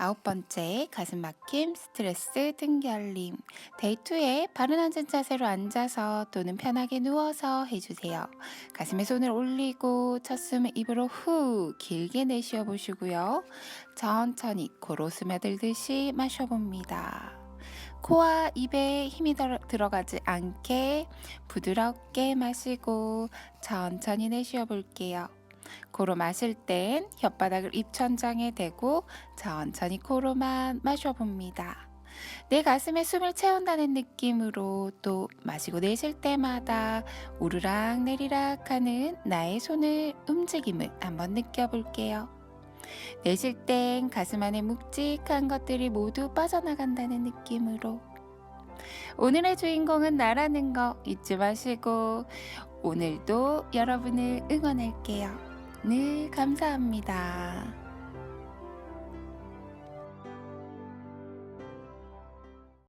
아홉 번째, 가슴 막힘, 스트레스, 등결림. 데이 2에 바른 앉은 자세로 앉아서 또는 편하게 누워서 해주세요. 가슴에 손을 올리고 첫 숨을 입으로 후 길게 내쉬어 보시고요. 천천히 코로 스며들듯이 마셔봅니다. 코와 입에 힘이 들- 들어가지 않게 부드럽게 마시고 천천히 내쉬어 볼게요. 코로 마실 땐 혓바닥을 입천장에 대고 천천히 코로만 마셔봅니다. 내 가슴에 숨을 채운다는 느낌으로 또 마시고 내쉴 때마다 우르락 내리락 하는 나의 손을 움직임을 한번 느껴볼게요. 내쉴 땐 가슴 안에 묵직한 것들이 모두 빠져나간다는 느낌으로 오늘의 주인공은 나라는 거 잊지 마시고 오늘도 여러분을 응원할게요. 늘 감사합니다.